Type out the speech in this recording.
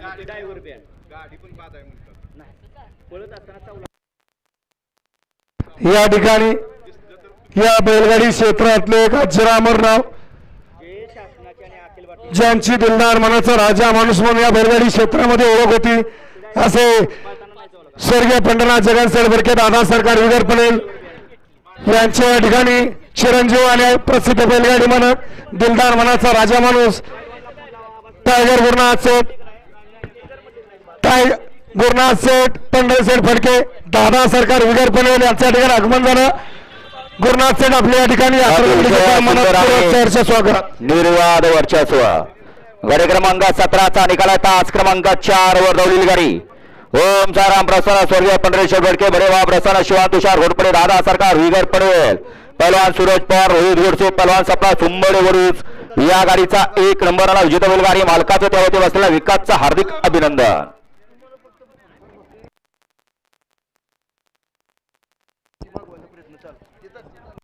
Driver band गाडी पण बाद आहे म्हणतात. नाही. पळत असताना चावला. या ठिकाणी या बैलगाडी क्षेत्रातले एक अजरामर नाव. जे शासनाचे आणि अखिल भारतीय ज्यांची दिलदार मनाचा राजा माणूस म्हणून या बैलगाडी क्षेत्रामध्ये ओळख होती. असे स्वर्गीय पंढरनाथ जगन सडबडके दादा सरकार विगर पटेल यांच्या या ठिकाणी चिरंजीव आणि प्रसिद्ध बैलगाडी म्हणत दिलदार मनाचा राजा माणूस टायगर गुरुनाथ सेठ गुरुनाथ सेठ पंढर सेठ फडके दादा सरकार विगर पटेल यांच्या ठिकाणी आगमन झालं. गुरुनाथ सेठ आपल्या या ठिकाणी स्वागत. निर्वाद वर्चस्व. गाडी क्रमांक सतराचा निकाल आहे. तास क्रमांक चार वर दौडील गाडी. ओम साराम प्रसन्न स्वर्गीय पंढरेश्वर भडके बडेवा प्रसन्न शिवान तुषार घोटपडे दादा सरकार विगर पडेल. पहलवान सूरज पवार रोहित गोडसे पहलवान सपना सुंबडे वरुज. या गाडीचा एक नंबरला विजेता बैल गाडी मालकाचं त्यावरती बसलेल्या विकासचं हार्दिक अभिनंदन. tal? ¿Qué ¿Qué tal?